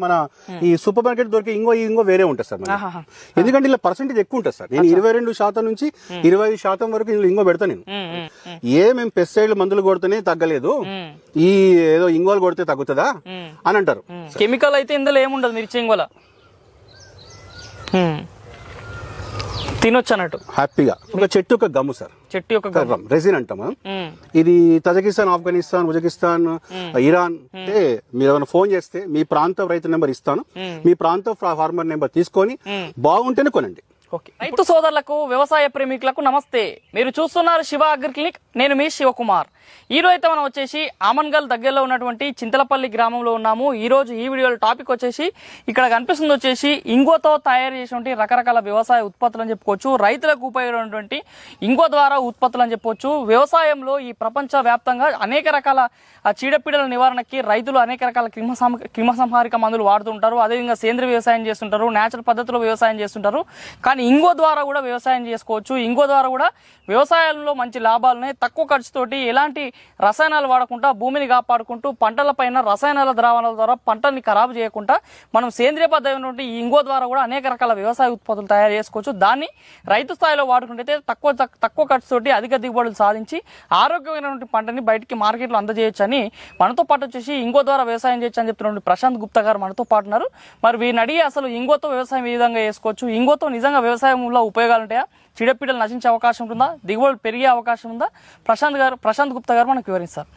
మన ఈ super market దొరికే ఇంకో ఈ ఇంకో వేరే ఉంటుంది సార్. ఎందుకంటే ఇలా పర్సెంటేజ్ ఎక్కువ ఉంటుంది సార్. నేను ఇరవై రెండు శాతం నుంచి ఇరవై ఐదు శాతం వరకు ఇందులో ఇంకో పెడతా నేను. ఉమ్, ఏ మేము పెస్టిసైడ్లు మందులు కొడితేనే తగ్గలేదు. ఈ ఏదో ఇంగోలు కొడితే తగ్గుతుందా. అని అంటారు. కెమికల్ అయితే ఇందులో ఏముండదు మిర్చి ఇంగోల. తినొచ్చు అన్నట్టు హ్యాపీగా. ఒక చెట్టు ఒక గమ్ము సార్. చెట్టు యొక్క గమ్. రెసిన్ అంటాం మనం. ఇది తజకిస్తాన్ ఆఫ్ఘనిస్తాన్ ఉజ్బెకిస్తాన్ ఇరాన్. అంటే మీరు ఏమైనా ఫోన్ చేస్తే మీ ప్రాంతం రైతు నెంబర్ ఇస్తాను. మీ ప్రాంతం ఫార్మర్ నెంబర్ తీసుకొని బాగుంటేనే కొనండి. ఓకే. రైతు సోదరులకు వ్యవసాయ ప్రేమికులకు నమస్తే. మీరు చూస్తున్నారు శివ అగ్రి క్లినిక్. నేను మీ శివకుమార్. ఈరోజు అయితే మనం వచ్చేసి ఆమన్గల్ దగ్గరలో ఉన్నటువంటి చింతలపల్లి గ్రామంలో ఉన్నాము. ఈ రోజు ఈ వీడియోలో టాపిక్ వచ్చేసి ఇక్కడ కనిపిస్తుంది వచ్చేసి ఇంగోతో తయారు చేసినటువంటి రకరకాల వ్యవసాయ ఉత్పత్తులు అని చెప్పుకోవచ్చు. రైతులకు ఉపయోగపడినటువంటి ఇంగో ద్వారా ఉత్పత్తులు అని చెప్పవచ్చు వ్యవసాయంలో ఈ ప్రపంచ వ్యాప్తంగా అనేక రకాల చీడపీడల నివారణకి రైతులు అనేక రకాల క్రిమసం క్రిమసంహారిక మందులు వాడుతుంటారు అదేవిధంగా సేంద్రియ వ్యవసాయం చేస్తుంటారు నేచురల్ పద్ధతిలో వ్యవసాయం చేస్తుంటారు. కానీ ఇంగో ద్వారా కూడా వ్యవసాయం చేసుకోవచ్చు. ఇంగో ద్వారా కూడా వ్యవసాయంలో మంచి లాభాలని తక్కువ ఖర్చుతోటి ఎలాంటి రసాయనాలు వాడకుండా భూమిని కాపాడుకుంటూ పంటలపైన రసాయనాల ద్రావణాల ద్వారా పంటల్ని ఖరాబు చేయకుండా మనం సేంద్రియ పద్ధతి ఈ ఇంగో ద్వారా కూడా అనేక రకాల వ్యవసాయ ఉత్పత్తులు తయారు చేసుకోవచ్చు. దాన్ని రైతు స్థాయిలో వాడుకుంటే తక్కువ తక్కువ ఖర్చుతోటి అధిక దిగుబడులు సాధించి ఆరోగ్యమైనటువంటి పంటని బయటికి మార్కెట్లో అందజేయొచ్చని అని మనతో పాటు వచ్చేసి ఇంగో ద్వారా వ్యవసాయం చేయొచ్చు అని చెప్తున్నటువంటి ప్రశాంత్ గుప్తా గారు మనతో పాటు ఉన్నారు. మరి వీరిని అడిగి అసలు ఇంగోతో వ్యవసాయం ఏ విధంగా చేసుకోవచ్చు? ఇంగోతో నిజంగా వ్యవసాయంలో ఉపయోగాలు ఉంటాయా? చీడపీడలు నశించే అవకాశం ఉంటుందా? దిగుబడులు పెరిగే అవకాశం ఉందా? ప్రశాంత్ గారు ప్రశాంత్ గుప్తా గారు మనకు వివరిస్తారు.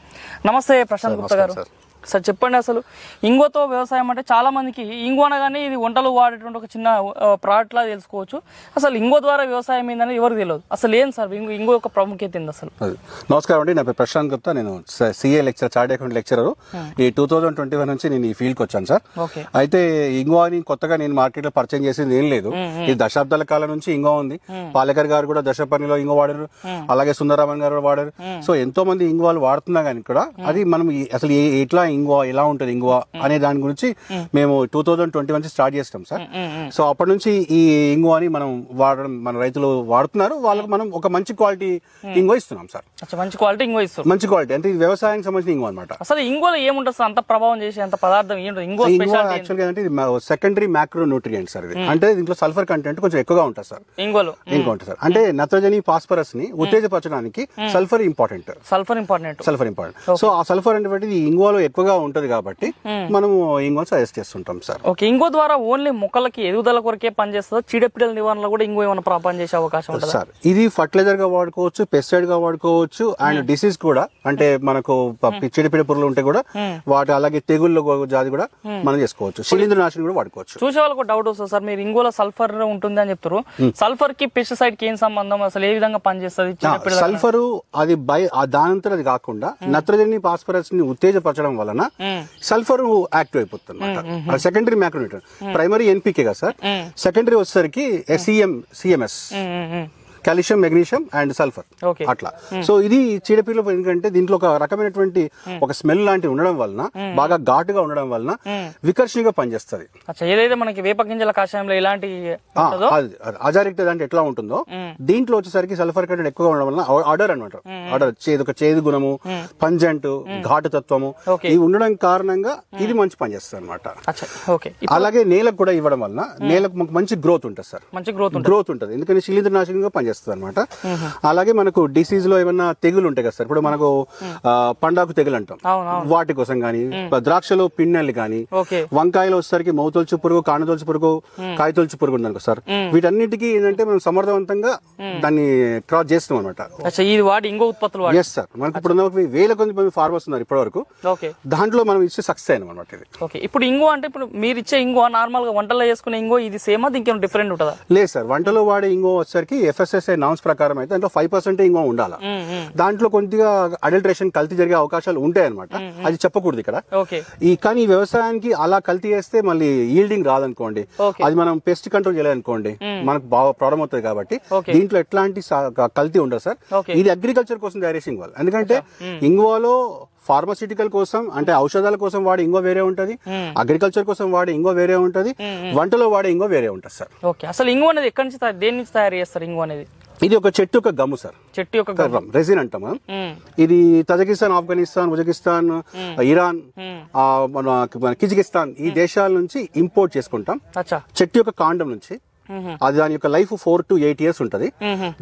నమస్తే ప్రశాంత్ గుప్తా గారు. సార్ చెప్పండి అసలు. ఇంగువతో వ్యవసాయం అంటే చాలా మందికి ఇంగు అనగానే ఇది వంటలు వాడేటువంటి ఒక చిన్న ప్రోడక్ట్ లా తెలుసుకోవచ్చు. అసలు ఇంగో ద్వారా వ్యవసాయం ఏందని ఎవరికి తెలియదు. అసలు ఏం సార్? ఇంగు ఇంగు యొక్క ప్రాముఖ్యత ఏంది అసలు. నమస్కారం అండి. నా పేరు ప్రశాంత్ గుప్తా. నేను CA lecture chart account lecturer ఈ టూ థౌజండ్ ట్వంటీ వన్ నుంచి నేను ఈ ఫీల్డ్కి వచ్చాను సార్. అయితే ఇంగోని కొత్తగా నేను మార్కెట్లో పరిచయం చేసింది ఏం లేదు. ఇది దశాబ్దాల కాలం నుంచి ఇంగో ఉంది. పాలేకర్ గారు కూడా దశపర్ణిలో ఇంగో వాడారు. అలాగే సుందరరామన్ గారు వాడారు. సో ఎంతో మంది ఇంగువాలు వాడుతున్నా కానీ కూడా అది మనం అసలు ఎట్లా ఇంగువ ఎలా ఉంటుంది ఇంగువ అనే దాని గురించి మేము. Two thousand twenty one start చేస్తాం సార్. సో అప్పటి నుంచి ఈ ఇంగువని మనం వాడడం మన రైతులు వాడుతున్నారు. వాళ్ళకి మనం ఒక మంచి క్వాలిటీ ఇంగువ ఇస్తున్నాం సార్. మంచి క్వాలిటీ ఇంగో ఇస్తారు మంచి క్వాలిటీ. అంటే వ్యవసాయానికి సంబంధించిన ఇంగువ అనమాట అసలు ఇంగోలో ఏముంటుంది సార్? అంత ప్రభావం చేసే అంత పదార్థం ఏంటో? ఇంగో ఇంగువ స్పెషాలిటీ యాక్చువల్గా అంటే సెకండరీ మ్యాక్రో న్యూట్రియంట్ సార్ ఇది. అంటే దీంట్లో సల్ఫర్ కంటెంట్ కొంచెం ఎక్కువగా ఉంటుంది సార్. ఇంగోలో ఇంకా ఉంటుంది సార్. అంటే నత్రజని ఫాస్ఫరస్ని ఉత్తేజపరచడానికి sulphur important sulphur important sulphur important so ఆ సల్ఫర్ అనేటువంటిది ఇంగువలో ఎక్కువగా ఉంటుంది కాబట్టి మనము ఇంగువ సజెస్ట్ చేస్తుంటాం సార్. ఓకే ఇంగో ద్వారా ఓన్లీ మొక్కలకి ఎదుగుదల కొరకే పనిచేస్తుందో చీడపీడల నివారణలో కూడా ఇంగో ఏమైనా పనిచేసే అవకాశం ఉంటుంది? సార్ ఇది ఫర్టిలైజర్గా వాడుకోవచ్చు పెస్టిసైడ్గా వాడుకోవచ్చు అండ్ డిసీజ్ కూడా అంటే మనకు చెడిపిడి పురుగులు ఉంటే కూడా వాటి అలాగే తెగుళ్ళు జాతి కూడా మనం చేసుకోవచ్చు. శిలీంద్ర నాశనం కూడా వాడుకోవచ్చు. చూసే వాళ్ళకు డౌట్ వస్తుంది సార్ మీరు ఇంగోలో సల్ఫర్ ఉంటుంది అని చెప్తారు సల్ఫర్కి పెస్టిసైడ్కి ఏం సంబంధం? అసలు ఏ విధంగా పనిచేస్తుంది సల్ఫర్ అది బై దానంతరం అది కాకుండా నత్రజని ఫాస్ఫరస్ని ఉత్తేజపరచడం వలన సల్ఫర్ యాక్టివ్ అయిపోతుంది అనమాట సెకండరీ మ్యాక్రోన్యూట్రన్. ప్రైమరీ ఎన్పికే కదా సార్ సెకండరీ వచ్చేసరికి CM CMS. Calcium magnesium and sulphur. అట్లా. సో ఇది చీడపీడలు ఎందుకంటే దీంట్లో ఒక రకమైనటువంటి ఒక స్మెల్ లాంటివి ఉండడం వలన బాగా ఘాటుగా ఉండడం వలన వికర్షణగా పనిచేస్తుంది. ఏదైతే మనకి వేప గింజల కషాయంలో ఇలాంటి అజారిక్టెడ్ అంటే ఎట్లా ఉంటుందో దీంట్లో వచ్చేసరికి సల్ఫర్ కంటెంట్ ఎక్కువగా ఉండడం వలన ఆర్డర్ అనమాట ఆర్డర్ చేదు ఒక చేదు గుణము పంజెంట్ ఘాటు తత్వము. ఇవి ఉండడం కారణంగా ఇది మంచి పనిచేస్తుంది అనమాట అచ్చా ఓకే. అలాగే నేలకు కూడా ఇవ్వడం వలన నేలకు మంచి గ్రోత్ ఉంటుంది సార్. మంచి గ్రోత్ గ్రోత్ ఉంటుంది. ఎందుకంటే శిలీంద్రనాశనంగా పనిచేస్తుంది. అనమాట అలాగే మనకు డిసీజ్లో ఏమన్నా తెగులు ఉంటాయి కదా సార్? ఇప్పుడు మనకు పండాకు తెగులు అంటాం. వాటి కోసం కానీ ద్రాక్షలో పిన్నెలు కానీ వంకాయలు వచ్చేసరికి మౌతొలుచు పురుగు కానతొలుచు పురుగు కాయతొలుచు పురుగు ఉందనుకో సార్. వీటన్నిటికీ ఏంటంటే మనం సమర్థవంతంగా దాన్ని క్రాస్ చేస్తాం అనమాట ఇది ఇంకో ఉత్పత్తులు ఎస్ సార్ మనకి ఇప్పుడు వేల కొద్ది మంది ఫార్మర్స్ ఉన్నారు ఇప్పటి వరకు దాంట్లో మనం ఇచ్చే సక్సెస్ అయినాం అనమాట ఇది. ఓకే. ఇప్పుడు ఇంగో అంటే ఇప్పుడు మీరు ఇచ్చే ఇంగో నార్మల్గా వంటలో చేసుకునే ఇంగో ఇది సేమా? దీనికి డిఫరెంట్ ఉంటుందా? లేదు సార్. వంటలో వాడే ఇంగో వచ్చేసరికి ఎఫ్ఎస్ఎస్ఐ నామ్స్ ప్రకారం అయితే దాంట్లో ఫైవ్ పర్సెంట్ ఇంగో ఉండాలా. దాంట్లో కొద్దిగా అడల్ట్రేషన్ కల్తీ జరిగే అవకాశాలు ఉంటాయి అనమాట అది చెప్పకూడదు ఇక్కడ. ఈ కానీ వ్యవసాయానికి అలా కల్తీ చేస్తే మళ్ళీ ఈల్డింగ్ రాదనుకోండి. అది మనం పెస్ట్ కంట్రోల్ చేయాలనుకోండి మనకు బాగా ప్రాబ్లం అవుతుంది కాబట్టి. దీంట్లో ఎట్లాంటి కల్తీ ఉండదు సార్. ఇది అగ్రికల్చర్ కోసం తయారు చేసే ఇంగువ ఎందుకంటే ఇంగువలో ఫార్మసిటికల్ కోసం అంటే ఔషధాల కోసం వాడే ఇంగో వేరే ఉంటది. అగ్రికల్చర్ కోసం వాడే ఇంగో వేరే ఉంటది. వంటలో వాడే ఇంగో వేరే ఉంటది సార్ ఓకే అసలు ఇంగో అనేది ఎక్కడి నుంచి దేని నుంచి తయారు చేస్తారు ఇంగో అనేది? ఇది ఒక చెట్టు యొక్క గమ్ము సార్ చెట్టు యొక్క గమ్. రెసిన్ అంటాం మనం ఇది తజకిస్తాన్ ఆఫ్ఘనిస్తాన్ ఉజ్బెకిస్తాన్ ఇరాన్ మన కిజికిస్తాన్ ఈ దేశాల నుంచి ఇంపోర్ట్ చేసుకుంటాం. చెట్టు యొక్క కాండం నుంచి అది దాని యొక్క life four to eight years ఉంటది.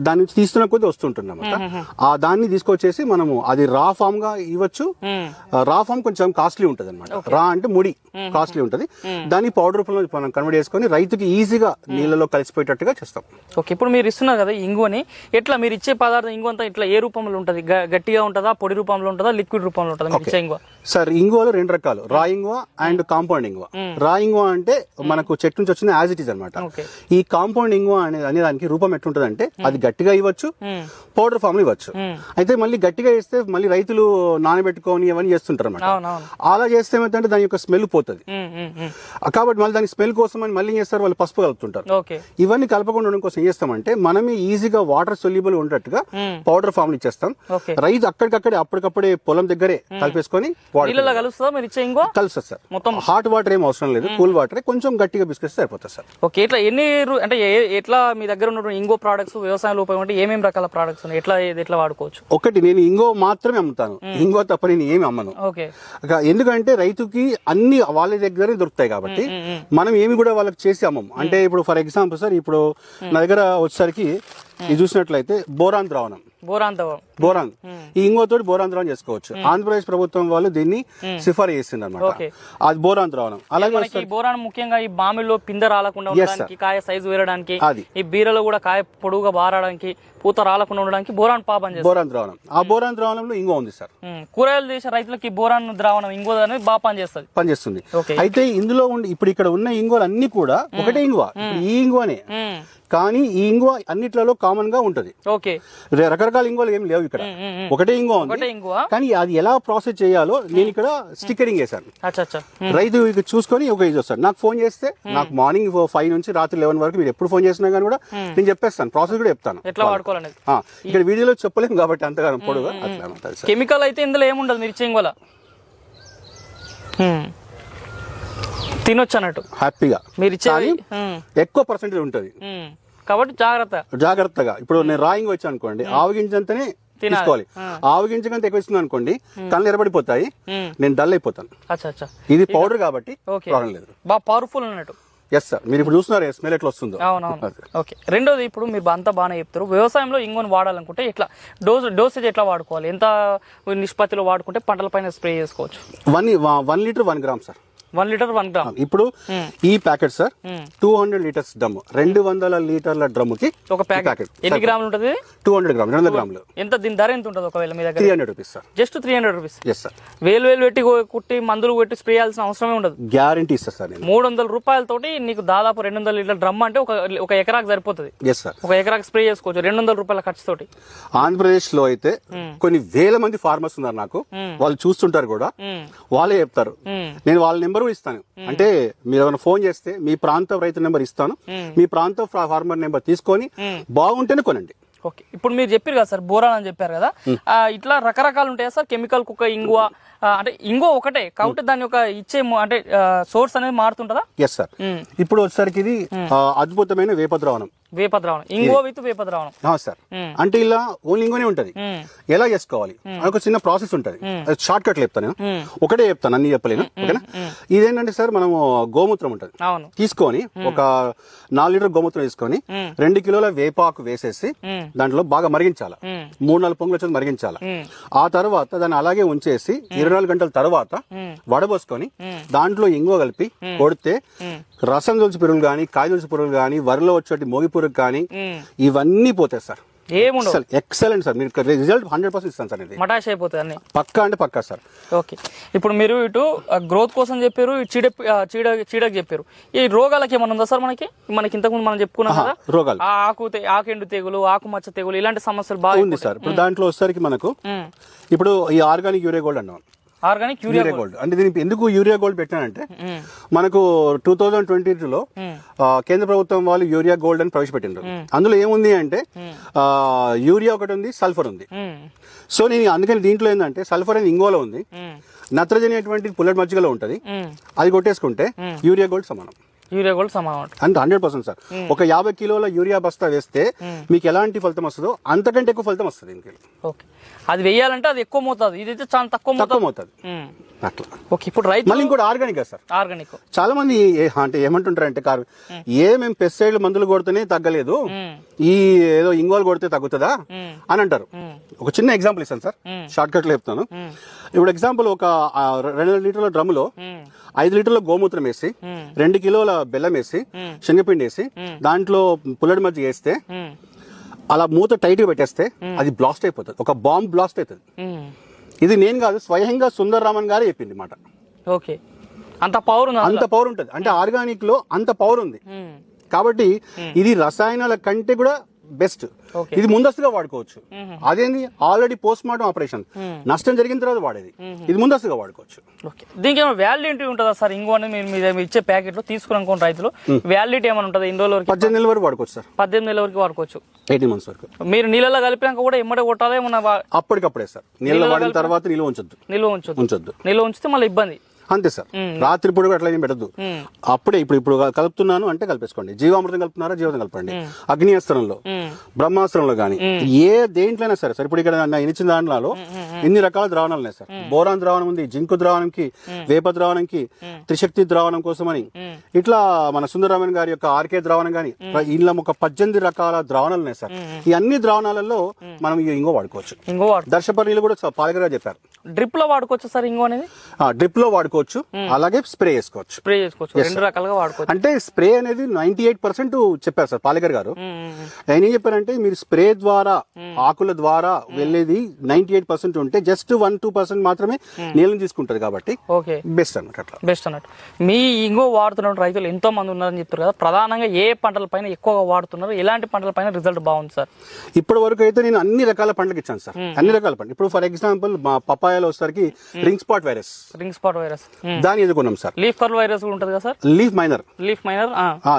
దాని నుంచి తీస్తున్న కొద్ది వస్తుంటుంది అనమాట ఆ దాన్ని తీసుకొచ్చేసి మనము అది రా ఫామ్గా ఇవ్వచ్చు. రా ఫామ్ కొంచెం కాస్ట్లీ ఉంటది అనమాట రా అంటే ముడి కాస్ట్లీ ఉంటది. దాన్ని పౌడర్ రూపంలో మనం కన్వర్ట్ చేసుకొని రైతుకి ఈజీగా నీళ్ళలో కలిసిపోయేటట్టుగా చేస్తాం. ఓకే ఇప్పుడు మీరు ఇస్తున్నారు కదా ఇంగువని ఎట్లా మీరు ఇచ్చే పదార్థం ఇంగు అంతా ఇట్లా ఏ రూపంలో ఉంటుంది? గట్టిగా ఉంటుందా? పొడి రూపంలో ఉంటుందా? లిక్విడ్ రూపంలో ఉంటుందా? ఇంగువ? సార్ ఇంగువలో రెండు రకాలు. రా ఇంగువ అండ్ కాంపౌండ్ ఇంగువ. రా ఇంగువ అంటే మనకు చెట్టు నుంచి వచ్చిన యాజ్ ఇట్ ఇస్ అనమాట ఈ కాంపౌండ్ ఇంగువ అనే అనే దానికి రూపం ఎట్లుంటది అంటే అది గట్టిగా ఇవ్వచ్చు. పౌడర్ ఫామ్లో ఇవ్వచ్చు. అయితే మళ్ళీ గట్టిగా ఇస్తే మళ్ళీ రైతులు నానబెట్టుకొని అవన్నీ చేస్తుంటారు అనమాట అలా చేస్తే ఏమైతే దాని యొక్క స్మెల్ పోతుంది. కాబట్టి మళ్ళీ దాని స్మెల్ కోసం అని మళ్ళీ చేస్తారు? వాళ్ళు పసుపు కలుపుతుంటారు. ఇవన్నీ కలపకుండా ఉండడం కోసం ఏం చేస్తామంటే మనమే ఈజీగా వాటర్ సొల్యూబుల్ ఉండేట్టుగా. పౌడర్ ఫామ్ ఇచ్చేస్తాం. రైతు అక్కడికక్కడే అప్పటికప్పుడే పొలం దగ్గరే కలిపేసుకొని కలుస్తుంది సార్. మొత్తం. హాట్ వాటర్ ఏం అవసరం లేదు. కూల్ వాటర్ కొంచెం గట్టిగా బిస్కెట్ సరిపోతుంది సార్. ఓకే. ఇట్లా ఎన్ని రు- అంటే ఎట్లా మీ దగ్గర ఉన్నటువంటి ఇంగో ప్రోడక్ట్స్ వ్యవసాయంలో ఉపయోగపడి ఏమేమి రకాల ప్రోడక్ట్స్ ఉన్నాయి? ఎట్లా ఏది ఎట్లా వాడుకోవచ్చు? ఒకటి నేను ఇంగో మాత్రమే అమ్ముతాను. ఇంగో తప్ప నేను ఏమి అమ్మను. ఓకే. ఎందుకంటే రైతుకి అన్ని వాళ్ళ దగ్గరే దొరుకుతాయి కాబట్టి మనం ఏమి కూడా వాళ్ళకి చేసి అమ్మం. అంటే ఇప్పుడు ఫర్ ఎగ్జాంపుల్ సార్ ఇప్పుడు నా దగ్గర వచ్చేసరికి ఇది చూసినట్లయితే బోరాన్ ద్రావణం. బోరాంతవం బోరాన్. ఈ ఇంగోతోటి బోరాన్ ద్రావణం చేసుకోవచ్చు. ఆంధ్రప్రదేశ్ ప్రభుత్వం వాళ్ళు దీన్ని సిఫారు చేసింది అనమాట. అది బోరాన్ ద్రావణం. అలాగే బోరాన్ ముఖ్యంగా ఈ బామిలో పిందె రాలకుండా ఉండడానికి కాయ సైజు వేరడానికి అది. ఈ బీరలో కూడా కాయ పొడుగుగా బారడానికి పూత రాలకుండా ఉండడానికి బోరాన్ పాపం బోరాన్ ద్రావణం. ఆ బోరాన్ ద్రావణంలో ఇంగో ఉంది సార్ కూరగాయలు చేసే రైతులకి బోరాన్ ద్రావణం ఇంగో అనేది బాగా పనిచేస్తుంది. పనిచేస్తుంది. అయితే ఇందులో ఉండి ఇప్పుడు ఇక్కడ ఉన్న ఇంగువలు అన్ని కూడా ఒకటే ఇంగువ. ఈ ఇంగువనే. కానీ ఈ ఇంగువ అన్నిట్లలో కామన్గా ఉంటది. ఓకే. రకరకాల ఇంగువలు ఏం లేవు ఇక్కడ. ఒకటే ఇంగువ ఉంది. కానీ అది ఎలా ప్రాసెస్ చేయాలో నేను ఇక్కడ స్టిక్కరింగ్ వేశాను రైతు చూసుకొని ఒక ఇది వస్తాడు. నాకు ఫోన్ చేస్తే నాకు మార్నింగ్ ఫైవ్ నుంచి రాత్రి లెవెన్ వరకు మీరు ఎప్పుడు ఫోన్ చేసినా కానీ కూడా నేను చెప్పేస్తాను. ప్రాసెస్ కూడా చెప్తాను. ఎట్లా వాడుకోవాలనేది? ఆ, ఇక్కడ వీడియోలో చెప్పలేము కాబట్టి అంతగా పొడుగా అట్లా కెమికల్ అయితే ఇందులో ఏముండదు మీరు ఇచ్చే ఇంగువల. ఉమ్. తినొచ్చు అన్నట్టు హ్యాపీగా మీరు ఎక్కువ పర్సెంటేజ్ ఉంటుంది. కాబట్టి జాగ్రత్త. జాగ్రత్తగా. ఇప్పుడు నేను రాయింగ్ వచ్చాను అనుకోండి ఆవగించంతనే తీసుకోవాలి. ఆవగించకంత ఎక్కువ ఇస్తుంది అనుకోండి కళ్ళు ఎరబడిపోతాయి ఉమ్. నేను డల్ అయిపోతాను. ఇది పౌడర్ కాబట్టి. ప్రాబ్లం లేదు. బాగా పవర్ఫుల్ అన్నట్టు. ఎస్ సార్ మీరు ఇప్పుడు చూస్తున్నారు స్మెల్ ఎట్లా వస్తుందో అవునవును. ఓకే. రెండోది ఇప్పుడు మీరు అంతా బాగానే చెప్తారు. వ్యవసాయంలో ఇంగోని వాడాలనుకుంటే ఎట్లా? డోస్ డోసేజ్ ఎట్లా వాడుకోవాలి? ఎంత నిష్పత్తిలో వాడుకుంటే పంటలపైన స్ప్రే చేసుకోవచ్చు? One one litre one gram sir one litre one gram. ఇప్పుడు ఈ packet sir. Two hundred litres drum. రెండు వందల లీటర్ల డ్రమ్కి ఒక ప్యాకెట్. ఎన్ని గ్రాములు ఉంటుంది? టూ హండ్రెడ్ గ్రామ్ రెండు గ్రాములు. ఎంత దీని ధర ఎంత ఉంటుంది ఒకవేళ మీ దగ్గర? Three hundred rupees sir. Just three hundred rupees. Yes sir వేలు వేలు పెట్టి కుట్టి మందులు పెట్టి స్ప్రే చేయాల్సిన అవసరమే ఉండదు. గ్యారంటీ ఇస్తా సార్ మూడు వందల రూపాయలతోటి నీకు దాదాపు రెండు వందల లీటర్ డ్రమ్ అంటే ఒక ఒక ఎకరాకు సరిపోతుంది. ఎస్ సార్ ఒక ఎకరాకు స్ప్రే చేసుకోవచ్చు. రెండు వందల రూపాయల ఖర్చుతోటి. ఆంధ్రప్రదేశ్లో అయితే కొన్ని వేల మంది ఫార్మర్స్ ఉన్నారు నాకు. వాళ్ళు చూస్తుంటారు కూడా. వాళ్ళే చెప్తారు. నేను వాళ్ళ నెంబర్ కూడా ఇస్తాను. అంటే మీరు ఏమైనా ఫోన్ చేస్తే మీ ప్రాంత రైతు నెంబర్ ఇస్తాను. మీ ప్రాంత ఫార్మర్ నెంబర్ తీసుకొని బాగుంటేనే కొనండి. ఓకే. ఇప్పుడు మీరు చెప్పారు కదా సార్ బోరాన్ అని చెప్పారు కదా. ఇట్లా రకరకాలు ఉంటాయా సార్? కెమికల్ కుక్క ఇంగువ అంటే ఇంగువ ఒకటే. కాబట్టి దాని యొక్క ఇచ్చే అంటే సోర్స్ అనేది మారుతుంటుందా? ఎస్ సార్ ఇప్పుడు వచ్చేసరికి ఇది అద్భుతమైన వేప ద్రావణం. వేప ద్రావణం ఇంగువ విత్ వేప ద్రావణం ఆ, సార్ అంటే ఇలా ఓన్లీ ఇంకోనే ఉంటది. ఎలా చేసుకోవాలి? ఒక చిన్న ప్రాసెస్ ఉంటది. షార్ట్ కట్ చెప్తాను. ఒకటే చెప్తాను అన్ని చెప్పలేను. ఓకేనా? ఇదేంటంటే సార్ మనము గోమూత్రం ఉంటది. తీసుకొని ఒక నాలుగు లీటర్ గోమూత్రం తీసుకొని రెండు కిలోల వేపాకు వేసేసి. దాంట్లో బాగా మరిగించాలి. మూడు నాలుగు పొంగులు వచ్చేది మరిగించాలి. ఆ తర్వాత దాన్ని అలాగే ఉంచేసి ఇరవై నాలుగు గంటల తర్వాత వడబోసుకొని దాంట్లో ఇంగువ కలిపి కొడితే రసం తులసి పురుగులు కానీ కాయ తులసి పురుగులు కానీ వరిలో వచ్చేటి మోగి పురుగు కానీ. ఇవన్నీ పోతాయి సార్. ఏముండవు. Excellent sir. మీరు రిజల్ట్ హండ్రెడ్ పర్సెంట్ ఇస్తాను సార్ ఇది. మటాష్ అయిపోతుంది అన్ని. పక్కా అంటే పక్కా సార్. ఓకే. ఇప్పుడు మీరు ఇటు గ్రోత్ కోసం చెప్పారు చీడ చీడ చీడకి చెప్పారు. ఈ రోగాలకి ఏమైనా ఉందా సార్ మనకి? మనకి ఇంతకుముందు మనం చెప్పుకున్నాం కదా? రోగాలు. ఆకు ఆకెండు తెగులు ఆకుమచ్చ తెగులు ఇలాంటి సమస్యలు బాగా ఉంది సార్. ఇప్పుడు దాంట్లో వచ్చేసరికి మనకు ఇప్పుడు ఈ ఆర్గానిక్ యూరియా గోల్డ్ అన్నాం. Organic urea gold. అంటే దీనికి ఎందుకు యూరియా గోల్డ్ పెట్టానంటే. మనకు టూ థౌజండ్ ట్వంటీ టూలో కేంద్ర ప్రభుత్వం వాళ్ళు యూరియా గోల్డ్ అని ప్రవేశపెట్టినారు అందులో ఏముంది అంటే యూరియా ఒకటి ఉంది సల్ఫర్ ఉంది. సో నేను అందుకని దీంట్లో ఏంటంటే సల్ఫర్ అనేది ఇంగోలో ఉంది. నత్రజని అటువంటి పుల్లటి మజ్జిగలో ఉంటది. అది కొట్టేసుకుంటే యూరియా గోల్డ్ సమానం. యూరియా కూడా సమానం అంట. అంత హండ్రెడ్ పర్సెంట్ సార్. ఒక యాభై కిలోల యూరియా బస్తా వేస్తే మీకు ఎలాంటి ఫలితం వస్తుందో అంతకంటే ఎక్కువ ఫలితం వస్తుంది దీనికి. ఓకే. అది వేయాలంటే అది ఎక్కువ మోతాదు. ఇదైతే చాలా తక్కువ తక్కువ మోతాదు. అట్లా. ఓకే ఇప్పుడు రైతు మళ్ళీ ఇంకోటి ఆర్గానిక్ సార్. ఆర్గానిక్. చాలా మంది అంటే ఏమంటుంటారంటే కారు ఏ మేము పెస్టిసైడ్ మందులు కొడితేనే తగ్గలేదు ఈ ఏదో ఇంగోలు కొడితే తగ్గుతుందా అని అంటారు. ఒక చిన్న ఎగ్జాంపుల్ ఇస్తాను సార్. షార్ట్ కట్లో చెప్తాను. ఇప్పుడు ఎగ్జాంపుల్ ఒక రెండు లీటర్ల డ్రమ్ములో ఐదు లీటర్ల గోమూత్రం వేసి రెండు కిలోల బెల్లం వేసి శనగపిండి వేసి దాంట్లో పుల్లడి మధ్య వేస్తే అలా మూత టైట్గా పెట్టేస్తే అది బ్లాస్ట్ అయిపోతుంది. ఒక బాంబ్ బ్లాస్ట్ అవుతుంది ఇది నేను కాదు స్వయంగా సుందర్ రామన్ గారే చెప్పింది మాట. ఓకే. అంత పవర్ అంత పవర్ ఉంటుంది. అంటే ఆర్గానిక్లో అంత పవర్ ఉంది. కాబట్టి ఇది రసాయనాల కంటే కూడా బెస్ట్. ఇది ముందస్తుగా వాడుకోవచ్చు. అదేంది? ఆల్రెడీ పోస్ట్ మార్టం ఆపరేషన్ నష్టం జరిగిన తర్వాత వాడేది. ఇది ముందస్తుగా వాడుకోవచ్చు. దీనికి ఏమైనా వ్యాలిడిటీ ఉంటుందా సార్? ఇంకో మీరు ఇచ్చే ప్యాకెట్లో తీసుకుని రైతులు వ్యాలిడిటీ ఏమైనా ఉంటుంది? ఇన్ని రోజుల వరకు పద్దెనిమిది నెలల వరకు వాడుకోవచ్చు సార్. పద్దెనిమిది నెలల వరకు వాడుకోవచ్చు. ఎయిటీన్ మంత్స్ వరకు. మీరు నీళ్ళలో కలిపినాక కూడా ఎమ్మడే కొట్టాలి ఏమన్నా అప్పటికప్పుడే సార్. నీళ్ళ వాడిన తర్వాత నిల్వ ఉంచొద్దు. నిల్వ ఉంచొద్దు. ఉంచొద్దు. నిల్వ ఉంచితే మళ్ళీ ఇబ్బంది. అంతే సార్. రాత్రి పూట కూడా అట్లా ఏం పెట్టద్దు. అప్పుడే ఇప్పుడు ఇప్పుడు కలుపుతున్నాను అంటే కలిపేసుకోండి. జీవామృతం కలుపుతున్నారా? జీవితం కలపండి. అగ్నియాస్త్రంలో బ్రహ్మాస్త్రంలో కానీ ఏ దేంట్లోనే సరే సార్ ఇప్పుడు ఇక్కడ ఇచ్చిన దాంట్లో ఇన్ని రకాల ద్రావణాలు ఉన్నాయి సార్. బోరాన్ ద్రావణం ఉంది జింకు ద్రావణంకి వేప ద్రావణంకి త్రిశక్తి ద్రావణం కోసమని. ఇట్లా మన సుందరరామన్ గారి యొక్క ఆర్కే ద్రావణం కానీ ఇలా ఒక పద్దెనిమిది రకాల ద్రావణాలు ఉన్నాయి సార్. ఈ అన్ని ద్రావణాలలో మనం ఇంగో వాడుకోవచ్చు. దర్శపర్ణిలు కూడా పాలకగా చెప్పారు. డ్రిప్లో వాడుకోవచ్చు సార్ ఇంకో అనేది? డ్రిప్లో వాడుకోవచ్చు. అలాగే స్ప్రే చేసుకోవచ్చు. స్ప్రే చేసుకోవచ్చు. రెండు రకాలుగా వాడుకోవచ్చు. అంటే స్ప్రే అనేది నైన్టీ ఎయిట్ పర్సెంట్ చెప్పారు సార్ పాలేకర్ గారు. ఆయన ఏం చెప్పారంటే మీరు స్ప్రే ద్వారా ఆకుల ద్వారా వెళ్ళేది నైన్టీ ఎయిట్ పర్సెంట్ ఉంటే జస్ట్ వన్ టూ పర్సెంట్ మాత్రమే నీళ్ళని తీసుకుంటది కాబట్టి ఓకే. బెస్ట్ అన్నమాట అట్లా. బెస్ట్ అన్నట్టు. మీ ఇంకో వాడుతున్న రైతులు ఎంతో మంది ఉన్నారని చెప్తారు కదా ప్రధానంగా ఏ పంటలపైన ఎక్కువగా వాడుతున్నారు? ఎలాంటి పంటలపైన రిజల్ట్ బాగుంది సార్ ఇప్పటి వరకు అయితే నేను అన్ని రకాల పంటలకు ఇచ్చాను సార్ అన్ని రకాల పంట. ఇప్పుడు ఫర్ ఎగ్జాంపుల్ మా పపాయాలో వచ్చేసరికి ring spot virus. Ring spot virus. దాన్ని ఎదుర్కొన్నాం సార్? లీఫ్ కర్ల్ వైరస్ ఉంటుంది కదా sir? Leaf miner. Leaf miner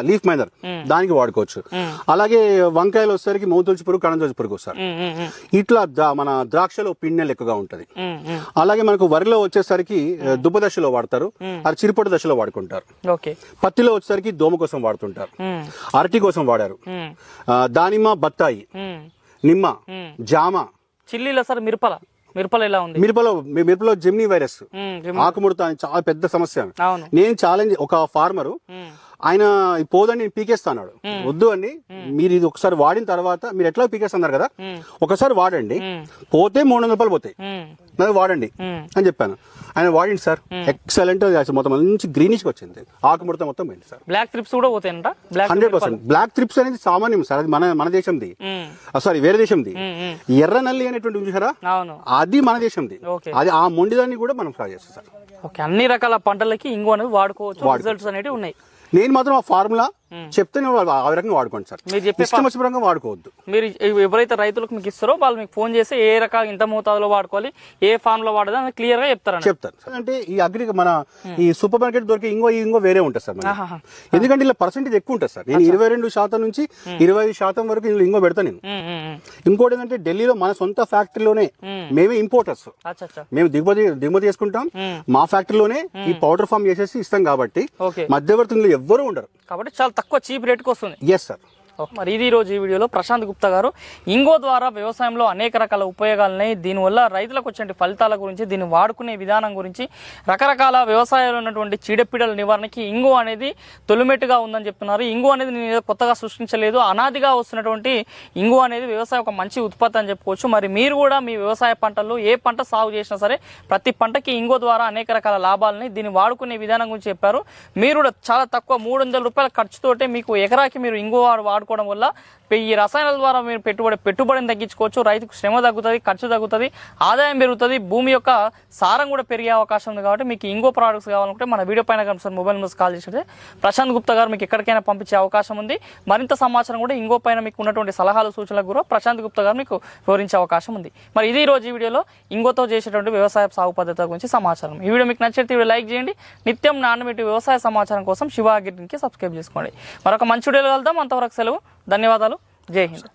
leaf miner. దానికి వాడుకోవచ్చు. అలాగే వంకాయలు వచ్చేసరికి మౌతుల్చి పురుగు కణంజోచి పురుగు సార్. ఇట్లా మన ద్రాక్షలో పిండెలు ఎక్కువగా ఉంటది. అలాగే మనకు వరిలో వచ్చేసరికి దుబ్బ దశలో వాడతారు. అది చిరుపొడి దశలో వాడుకుంటారు. పత్తిలో వచ్చేసరికి దోమ కోసం వాడుతుంటారు. అరటి కోసం వాడారు. దానిమ్మ బత్తాయి నిమ్మ జామ. చిల్లీలో సార్ మిరపల? మిరపల ఎలా ఉంది? మిరపలో మీ- మిరపలో జెమ్నీ వైరస్. ఆకుముడత అని చాలా పెద్ద సమస్య. నేను ఛాలెంజ్ ఒక ఫార్మరు ఆయన పోదని నేను పీకేస్తాడు వద్దు అండి మీరు ఇది ఒకసారి వాడిన తర్వాత మీరు ఎట్లా పీకేస్తున్నారు కదా? ఒకసారి వాడండి. పోతే మూడు వందల రూపాయలు పోతాయి. వాడండి. అని చెప్పాను. ఆయన వాడింది సార్. ఎక్సలెంట్ మొత్తం మంచి గ్రీనిష్ వచ్చింది. ఆకుముడత మొత్తం పోయింది సార్. బ్లాక్ ట్రిప్స్ కూడా పోతాయంట? Black hundred percent. Black thrips అనేది సామాన్యం సార్. అది మన మన దేశంది. సారీ వేరే దేశంది. ఎర్ర నల్లి అనేటువంటి చూసారా? అది మన దేశంది. అది ఆ మొండిదాన్ని కూడా మనం సాగు చేస్తాం సార్. ఓకే అన్ని రకాల పంటలకి ఇంకో అనేది వాడుకోవచ్చు. రిజల్ట్స్ అనేవి ఉన్నాయి. నేను మాత్రం ఆ ఫార్ములా చెప్తే నేను ఆ రకంగా వాడుకోండి సార్. మీరు చెప్పే ఇష్టం వచ్చిన రకంగా వాడుకోవద్దు. మీరు ఎవరైతే రైతులకు మీకు ఇస్తారో వాళ్ళు మీకు ఫోన్ చేసి ఏ రకాల ఇంత మోతాదులో వాడుకోవాలి ఏ ఫామ్లో అని క్లియర్గా చెప్తారన్న చెప్తాను సార్. అంటే ఈ అగ్రి మన ఈ సూపర్ మార్కెట్ దొరికే ఇంకో ఇంకో వేరే ఉంటుంది సార్. ఎందుకంటే ఇలా పర్సెంటేజ్ ఎక్కువ ఉంటుంది సార్. నేను ఇరవై రెండు శాతం నుంచి ఇరవై ఐదు శాతం వరకు ఇంకో పెడతాను నేను. ఇంకోటి ఏంటంటే ఢిల్లీలో మన సొంత ఫ్యాక్టరీలోనే మేమే. ఇంపోర్టర్స్. మేము దిగుమతి దిగుమతి చేసుకుంటాం. మా ఫ్యాక్టరీలోనే ఈ పౌడర్ ఫామ్ చేసేసి ఇస్తాం కాబట్టి మధ్యవర్తులు ఎవ్వరూ ఉండరు. కాబట్టి చాలా తక్కువ చీప్ రేట్కి వస్తుంది ఎస్ సార్ మరి ఇది రోజు ఈ వీడియోలో. ప్రశాంత్ గుప్తా గారు ఇంగో ద్వారా వ్యవసాయంలో అనేక రకాల ఉపయోగాలున్నాయి. దీనివల్ల రైతులకు వచ్చే ఫలితాల గురించి దీన్ని వాడుకునే విధానం గురించి రకరకాల వ్యవసాయంలో ఉన్నటువంటి చీడపీడల నివారణకి ఇంగో అనేది తొలిమెట్టుగా ఉందని చెప్తున్నారు. ఇంగు అనేది నేను కొత్తగా సృష్టించలేదు. అనాదిగా వస్తున్నటువంటి ఇంగు అనేది వ్యవసాయం ఒక మంచి ఉత్పత్తి అని చెప్పుకోవచ్చు. మరి మీరు కూడా మీ వ్యవసాయ పంటల్లో ఏ పంట సాగు చేసినా సరే ప్రతి పంటకి ఇంగో ద్వారా అనేక రకాల లాభాలని దీన్ని వాడుకునే విధానం గురించి చెప్పారు. మీరు కూడా చాలా తక్కువ మూడు వందల రూపాయల ఖర్చుతోటే మీకు ఎకరాకి మీరు ఇంగో వాడు వాడుకోవడం వల్ల ఈ రసాయనాల ద్వారా మీరు పెట్టుబడి పెట్టుబడిని తగ్గించుకోవచ్చు. రైతుకు శ్రమ తగ్గుతుంది ఖర్చు తగ్గుతుంది ఆదాయం పెరుగుతుంది భూమి యొక్క సారం కూడా పెరిగే అవకాశం ఉంది కాబట్టి మీకు ఇంకో ప్రోడక్ట్స్ కావాలనుకుంటే మన వీడియో పైన కనిపిస్తున్న మొబైల్ నెంబర్స్ కాల్ చేసి ప్రశాంత్ గుప్తా గారు మీకు ఎక్కడికైనా పంపించే అవకాశం ఉంది. మరింత సమాచారం కూడా ఇంకో పైన మీకు ఉన్నటువంటి సలహాలు సూచనలకు కూడా ప్రశాంత్ గుప్తా గారు మీకు వివరించే అవకాశం ఉంది. మరి ఇది రోజు ఈ వీడియోలో ఇంకోతో చేసేటువంటి వ్యవసాయ సాగు పద్ధతుల గురించి సమాచారం. ఈ వీడియో మీకు నచ్చితే వీడియో లైక్ చేయండి. నిత్యం నాన్నమిటి వ్యవసాయ సమాచారం కోసం శివ అగ్రికి సబ్స్క్రైబ్ చేసుకోండి. మరొక మంచి వీడియోలో వెళ్దాం అంతవరకు సెలవు ధన్యవాదాలు. జై హింద్.